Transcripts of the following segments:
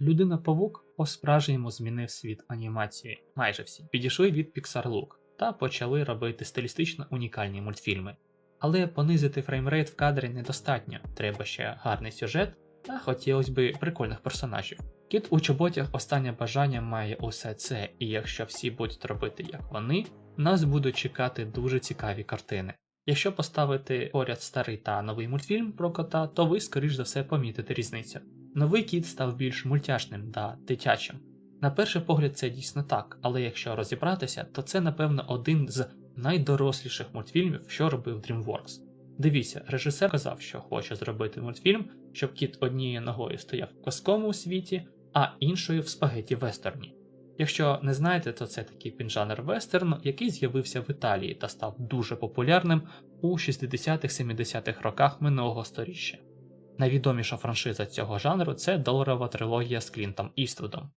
Людина Павук по-справжньому змінив світ анімації. Майже всі підійшли від Pixar Look та почали робити стилістично унікальні мультфільми. Але понизити фреймрейт в кадрі недостатньо, треба ще гарний сюжет та хотілося би прикольних персонажів. Кіт у чоботях останнє бажання має усе це, і якщо всі будуть робити як вони, нас будуть чекати дуже цікаві картини. Якщо поставити поряд старий та новий мультфільм про кота, то ви, скоріш за все, помітите різницю. Новий кіт став більш мультяшним та дитячим. На перший погляд, це дійсно так, але якщо розібратися, то це, напевно, один з найдоросліших мультфільмів, що робив DreamWorks. Дивіться, режисер казав, що хоче зробити мультфільм, щоб кіт однією ногою стояв в казковому світі, а іншою в спагеті вестерні. Якщо не знаєте, то це такий піджанр вестерну, який з'явився в Італії та став дуже популярним у 60-70-х роках минулого сторіччя. Найвідоміша франшиза цього жанру це доларова трилогія з Клінтом Іствудом.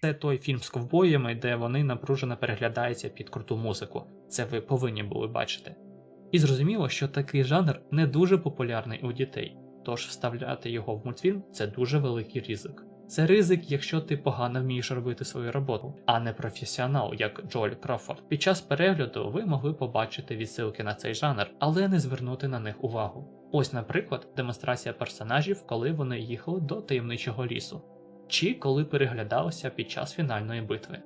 Це той фільм з ковбоями, де вони напружено переглядаються під круту музику. Це ви повинні були бачити. І зрозуміло, що такий жанр не дуже популярний у дітей, тож вставляти його в мультфільм це дуже великий ризик. Це ризик, якщо ти погано вмієш робити свою роботу, а не професіонал, як Джоль Крофорд. Під час перегляду ви могли побачити відсилки на цей жанр, але не звернути на них увагу. Ось, наприклад, демонстрація персонажів, коли вони їхали до таємничого лісу, чи коли переглядалися під час фінальної битви.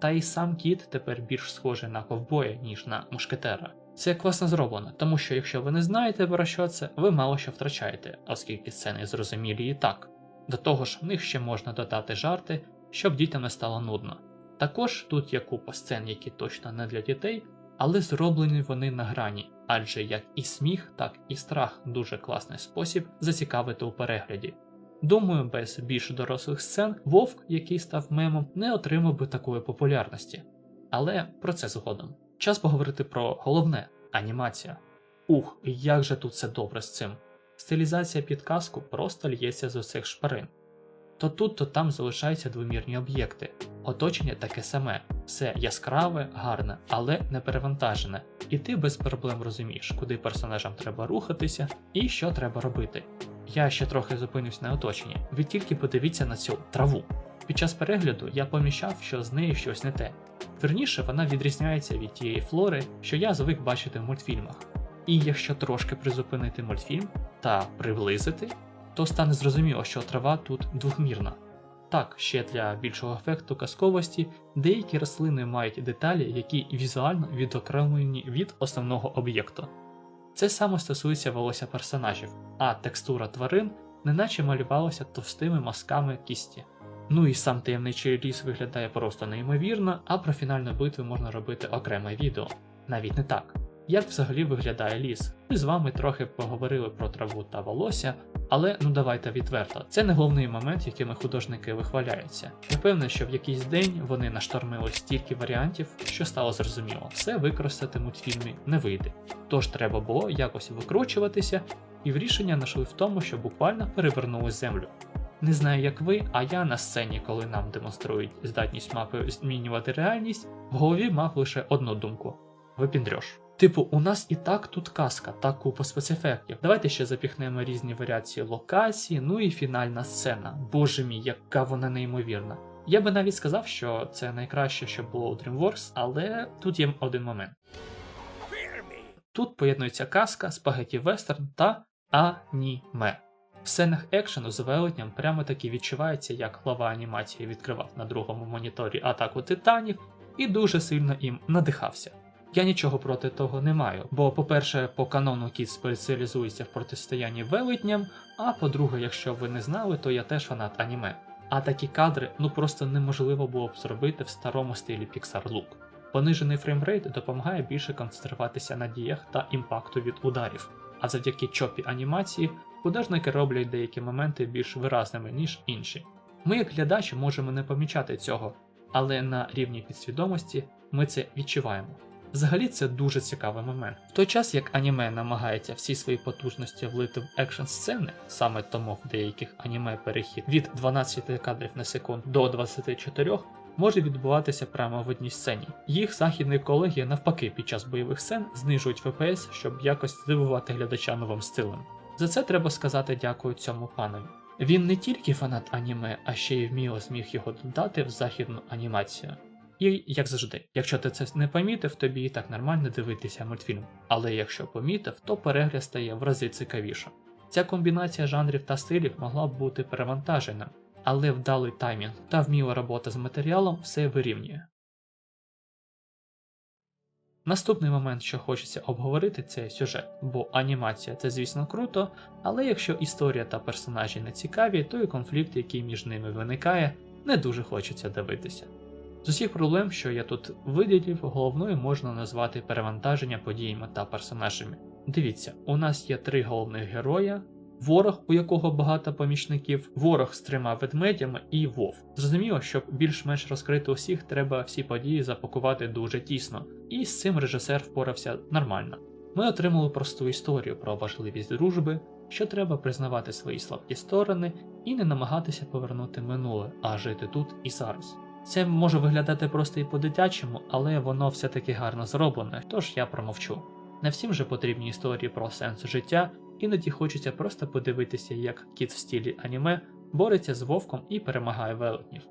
Та й сам кіт тепер більш схожий на ковбоя, ніж на мушкетера. Це класно зроблено, тому що якщо ви не знаєте про що це, ви мало що втрачаєте, оскільки сцени зрозумілі і так. До того ж, в них ще можна додати жарти, щоб дітям не стало нудно. Також тут є купа сцен, які точно не для дітей, але зроблені вони на грані, адже як і сміх, так і страх дуже класний спосіб зацікавити у перегляді. Думаю, без більш дорослих сцен Вовк, який став мемом, не отримав би такої популярності. Але про це згодом. Час поговорити про головне анімація. Ух, як же тут все добре з цим. Стилізація під казку просто л'ється з усіх шпарин. То тут, то там залишаються двомірні об'єкти. Оточення таке саме, все яскраве, гарне, але не перевантажене, і ти без проблем розумієш, куди персонажам треба рухатися і що треба робити. Я ще трохи зупинюсь на оточенні. Ви тільки подивіться на цю траву. Під час перегляду я помічав, що з нею щось не те. Верніше вона відрізняється від тієї флори, що я звик бачити в мультфільмах. І якщо трошки призупинити мультфільм та приблизити, то стане зрозуміло, що трава тут двохмірна. Так, ще для більшого ефекту казковості, деякі рослини мають деталі, які візуально відокремлені від основного об'єкту. Це саме стосується волосся персонажів, а текстура тварин неначе малювалася товстими мазками кісті. Ну і сам таємничий ліс виглядає просто неймовірно, а про фінальну битву можна робити окреме відео. Навіть не так. Як взагалі виглядає ліс? Ми з вами трохи поговорили про траву та волосся, але ну давайте відверто, це не головний момент, якими художники вихваляються. Певний, що в якийсь день вони наштормили стільки варіантів, що стало зрозуміло, все використати в не вийде. Тож треба було якось викручуватися, і в рішення знайшли в тому, що буквально перевернули землю. Не знаю, як ви, а я на сцені, коли нам демонструють здатність мапи змінювати реальність, в голові мав лише одну думку: випіндрьош. Типу, у нас і так тут казка, та купа спецефектів. Давайте ще запіхнемо різні варіації локації, ну і фінальна сцена. Боже мій, яка вона неймовірна. Я би навіть сказав, що це найкраще, що було у DreamWorks, але тут є один момент. Тут поєднується казка, спагеті вестерн та аніме. В сценах екшену з велетням прямо таки відчувається, як глава анімації відкривав на другому моніторі атаку титанів і дуже сильно їм надихався. Я нічого проти того не маю, бо, по-перше, по канону кіт спеціалізується в протистоянні велетням, а по-друге, якщо ви не знали, то я теж фанат аніме. А такі кадри ну просто неможливо було б зробити в старому стилі Pixar Look. Понижений фреймрейт допомагає більше концентруватися на діях та імпакту від ударів, а завдяки чопі анімації художники роблять деякі моменти більш виразними, ніж інші. Ми, як глядачі, можемо не помічати цього, але на рівні підсвідомості ми це відчуваємо. Взагалі це дуже цікавий момент. В той час як аніме намагається всі свої потужності влити в екшн сцени, саме тому в деяких аніме перехід від 12 кадрів на секунду до 24 може відбуватися прямо в одній сцені. Їх західні колеги навпаки під час бойових сцен знижують ВПС, щоб якось здивувати глядача новим стилем. За це треба сказати дякую цьому панові. Він не тільки фанат аніме, а ще й вміло зміг його додати в західну анімацію. І як завжди, якщо ти це не помітив, тобі і так нормально дивитися мультфільм. Але якщо помітив, то перегляд стає в рази цікавіше. Ця комбінація жанрів та стилів могла б бути перевантажена, але вдалий таймінг та вміла робота з матеріалом все вирівнює. Наступний момент, що хочеться обговорити, це сюжет, бо анімація це, звісно, круто, але якщо історія та персонажі не цікаві, то і конфлікт, який між ними виникає, не дуже хочеться дивитися. З усіх проблем, що я тут виділив, головною можна назвати перевантаження подіями та персонажами. Дивіться, у нас є три головних героя. Ворог, у якого багато помічників, ворог з трьома ведмедями і вов. Зрозуміло, щоб більш-менш розкрити усіх, треба всі події запакувати дуже тісно, і з цим режисер впорався нормально. Ми отримали просту історію про важливість дружби, що треба признавати свої слабкі сторони і не намагатися повернути минуле, а жити тут і зараз. Це може виглядати просто і по-дитячому, але воно все-таки гарно зроблене, тож я промовчу. Не всім же потрібні історії про сенс життя, іноді хочеться просто подивитися, як кіт в стілі аніме бореться з вовком і перемагає велетнів.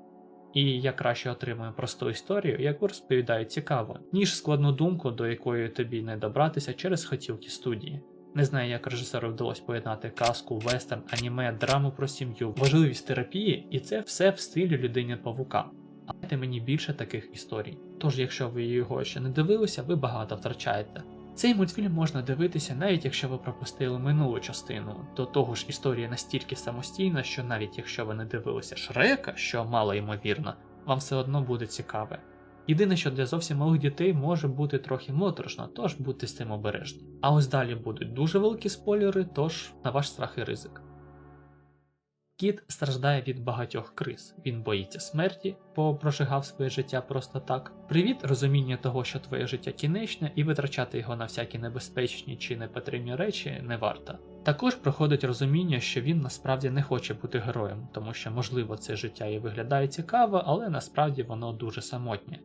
І я краще отримую просту історію, яку розповідають цікаво, ніж складну думку, до якої тобі не добратися через хотілки студії. Не знаю, як режисеру вдалося поєднати казку, вестерн, аніме, драму про сім'ю, важливість терапії, і це все в стилі людини павука. А дайте мені більше таких історій. Тож, якщо ви його ще не дивилися, ви багато втрачаєте. Цей мультфільм можна дивитися, навіть якщо ви пропустили минулу частину. До того ж, історія настільки самостійна, що навіть якщо ви не дивилися Шрека, що мало ймовірно, вам все одно буде цікаве. Єдине, що для зовсім малих дітей може бути трохи моторошно, тож будьте з цим обережні. А ось далі будуть дуже великі спойлери, тож на ваш страх і ризик. Кіт страждає від багатьох криз. Він боїться смерті, бо прожигав своє життя просто так. Привіт, розуміння того, що твоє життя кінечне, і витрачати його на всякі небезпечні чи непотрібні речі не варто. Також проходить розуміння, що він насправді не хоче бути героєм, тому що, можливо, це життя і виглядає цікаво, але насправді воно дуже самотнє.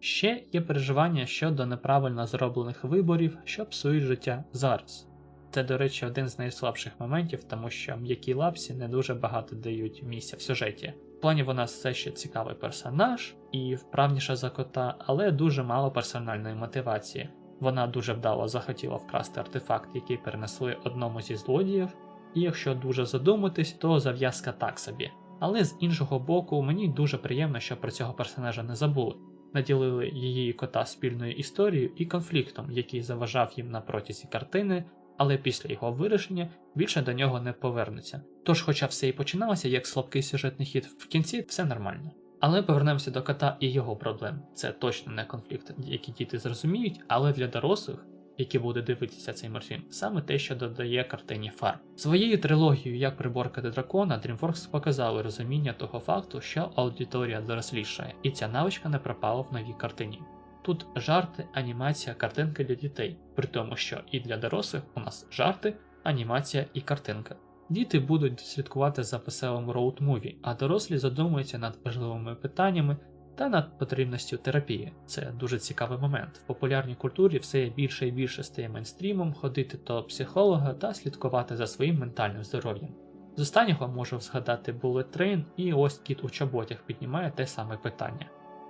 Ще є переживання щодо неправильно зроблених виборів, що псують життя зараз. Це, до речі, один з найслабших моментів, тому що м'якій лапсі не дуже багато дають місця в сюжеті. В плані вона все ще цікавий персонаж і вправніша за кота, але дуже мало персональної мотивації. Вона дуже вдало захотіла вкрасти артефакт, який перенесли одному зі злодіїв, і якщо дуже задуматись, то зав'язка так собі. Але з іншого боку, мені дуже приємно, що про цього персонажа не забули. Наділили її кота спільною історією і конфліктом, який заважав їм на протязі картини, але після його вирішення більше до нього не повернуться. Тож, хоча все і починалося як слабкий сюжетний хід, в кінці все нормально. Але повернемося до кота і його проблем. Це точно не конфлікт, який діти зрозуміють, але для дорослих, які будуть дивитися цей мультфільм, саме те, що додає картині фар. Своєю трилогією Як приборкати дракона, DreamWorks показали розуміння того факту, що аудиторія дорослішає, і ця навичка не пропала в новій картині. Тут жарти, анімація, картинка для дітей, при тому, що і для дорослих у нас жарти, анімація і картинка. Діти будуть слідкувати за веселим роуд-муві, а дорослі задумуються над важливими питаннями та над потрібністю терапії. Це дуже цікавий момент. В популярній культурі все більше і більше стає мейнстрімом ходити до психолога та слідкувати за своїм ментальним здоров'ям. З останнього можу згадати Bullet Train і ось кіт у чоботях піднімає те саме питання.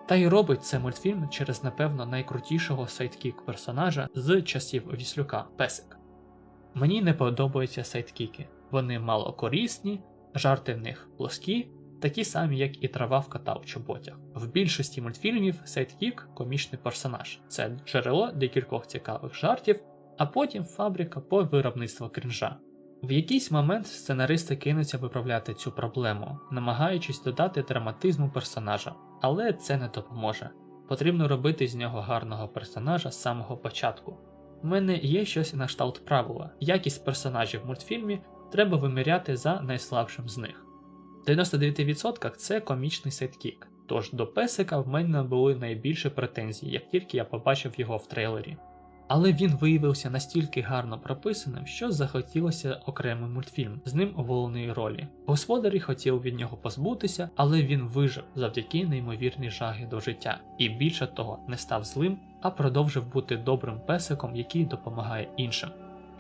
Та й робить це мультфільм через, напевно, найкрутішого сайдкік персонажа з часів Віслюка Песик. Мені не подобаються сайдкіки, вони мало корисні, жарти в них плоскі, такі самі, як і трава в кота в чоботях. В більшості мультфільмів сайдкік комічний персонаж, це джерело декількох цікавих жартів, а потім фабрика по виробництву крінжа. В якийсь момент сценаристи кинуться виправляти цю проблему, намагаючись додати драматизму персонажа, але це не допоможе. Потрібно робити з нього гарного персонажа з самого початку. У мене є щось на кшталт правила. Якість персонажів в мультфільмі треба виміряти за найслабшим з них. В 99% це комічний сайдкік, тож до песика в мене були найбільше претензій, як тільки я побачив його в трейлері. Але він виявився настільки гарно прописаним, що захотілося окремий мультфільм з ним у головній ролі. Господарі хотів від нього позбутися, але він вижив завдяки неймовірній жаги до життя, і більше того, не став злим, а продовжив бути добрим песиком, який допомагає іншим.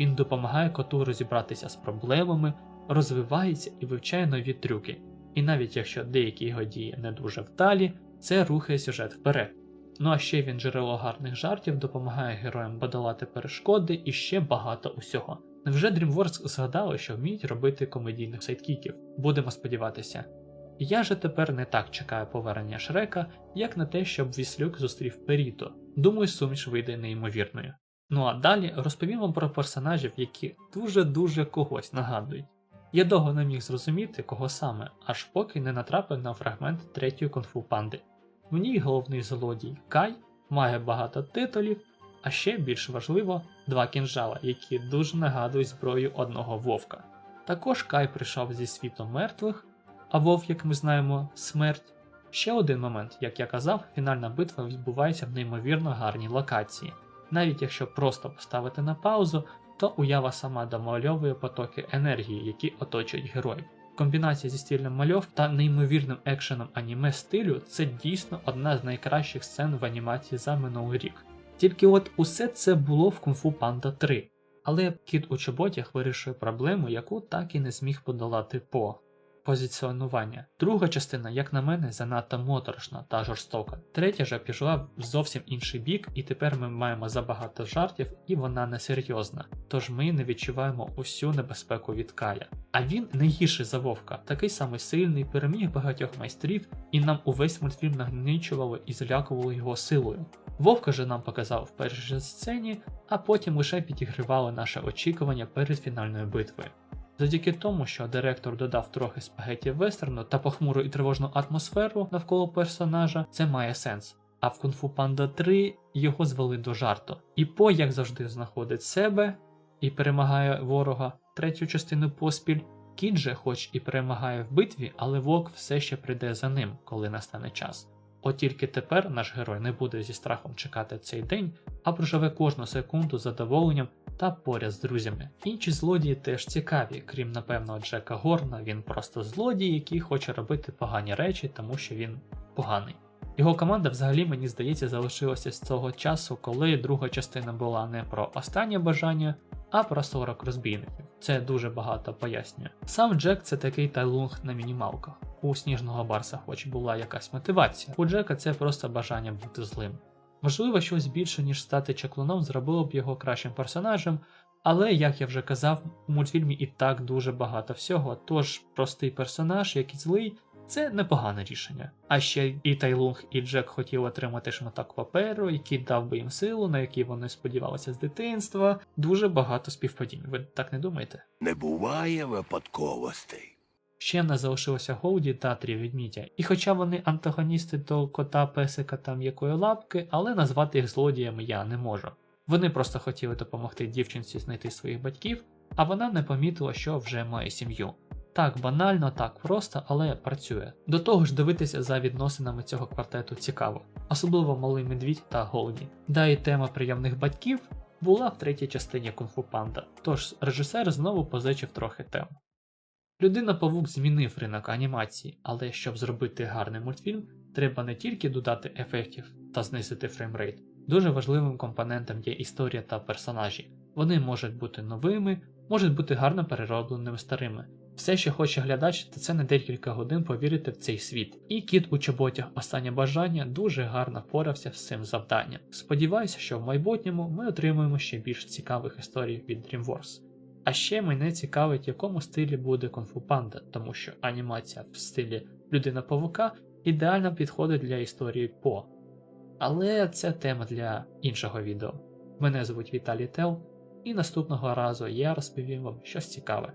Він допомагає коту розібратися з проблемами, розвивається і вивчає нові трюки. І навіть якщо деякі його дії не дуже вдалі, це рухає сюжет вперед. Ну а ще він джерело гарних жартів, допомагає героям подолати перешкоди і ще багато усього. Невже DreamWorks згадали, що вміють робити комедійних сайдкіків? Будемо сподіватися. Я же тепер не так чекаю повернення Шрека, як на те, щоб Віслюк зустрів Періто. Думаю, суміш вийде неймовірною. Ну а далі розповім вам про персонажів, які дуже-дуже когось нагадують. Я довго не міг зрозуміти, кого саме, аж поки не натрапив на фрагмент третьої кунг-фу панди. В ній головний злодій Кай має багато титулів, а ще більш важливо, два кінжала, які дуже нагадують зброю одного вовка. Також Кай прийшов зі світу мертвих, а вовк, як ми знаємо, смерть. Ще один момент, як я казав, фінальна битва відбувається в неймовірно гарній локації. Навіть якщо просто поставити на паузу, то уява сама домальовує потоки енергії, які оточують героїв. Комбінація зі стильним мальов та неймовірним екшеном аніме стилю це дійсно одна з найкращих сцен в анімації за минулий рік. Тільки от усе це було в Кунг-фу Панда 3, але кіт у чоботях вирішує проблему, яку так і не зміг подолати по позиціонування. Друга частина, як на мене, занадто моторошна та жорстока. Третя же пішла в зовсім інший бік, і тепер ми маємо забагато жартів, і вона несерйозна. Тож ми не відчуваємо усю небезпеку від Кая. А він не гірший за вовка, такий самий сильний, переміг багатьох майстрів, і нам увесь мультфільм нагничували і залякували його силою. Вовка же нам показав в першій сцені, а потім лише підігривали наше очікування перед фінальною битвою. Завдяки тому, що директор додав трохи спагеті вестерну та похмуру і тривожну атмосферу навколо персонажа, це має сенс. А в Fu Panda 3 його звели до жарту. І По, як завжди, знаходить себе і перемагає ворога третю частину поспіль. Кіт же, хоч і перемагає в битві, але вовк все ще прийде за ним, коли настане час. От тільки тепер наш герой не буде зі страхом чекати цей день, а проживе кожну секунду задоволенням та поряд з друзями. Інші злодії теж цікаві, крім напевно Джека Горна, він просто злодій, який хоче робити погані речі, тому що він поганий. Його команда взагалі, мені здається, залишилася з цього часу, коли друга частина була не про останнє бажання, а про 40 розбійників. Це дуже багато пояснює. Сам Джек це такий тайлунг на мінімалках. У сніжного барса, хоч була якась мотивація. У Джека це просто бажання бути злим. Можливо, щось більше, ніж стати чаклуном, зробило б його кращим персонажем, але, як я вже казав, у мультфільмі і так дуже багато всього, тож простий персонаж, як і злий, це непогане рішення. А ще і Тайлунг, і Джек хотіли отримати шматок паперу, який дав би їм силу, на який вони сподівалися з дитинства. Дуже багато співпадінь. Ви так не думаєте? Не буває випадковостей. Ще нас залишилося Гоуді та Трі Відмідя. І хоча вони антагоністи до кота, песика та м'якої лапки, але назвати їх злодіями я не можу. Вони просто хотіли допомогти дівчинці знайти своїх батьків, а вона не помітила, що вже має сім'ю. Так банально, так просто, але працює. До того ж, дивитися за відносинами цього квартету цікаво, особливо малий медвідь та Голді. Да і тема приємних батьків була в третій частині Кунг-фу Панда, тож режисер знову позичив трохи тем. Людина Павук змінив ринок анімації, але щоб зробити гарний мультфільм, треба не тільки додати ефектів та знизити фреймрейт. Дуже важливим компонентом є історія та персонажі. Вони можуть бути новими, можуть бути гарно переробленими старими. Все, що хоче глядач, то це на декілька годин повірити в цей світ. І кіт у чоботях останнє бажання дуже гарно впорався з цим завданням. Сподіваюся, що в майбутньому ми отримаємо ще більш цікавих історій від DreamWorks. А ще мене цікавить, в якому стилі буде конфу панда, тому що анімація в стилі людина павука ідеально підходить для історії По. Але це тема для іншого відео. Мене звуть Віталій Тел, і наступного разу я розповім вам щось цікаве.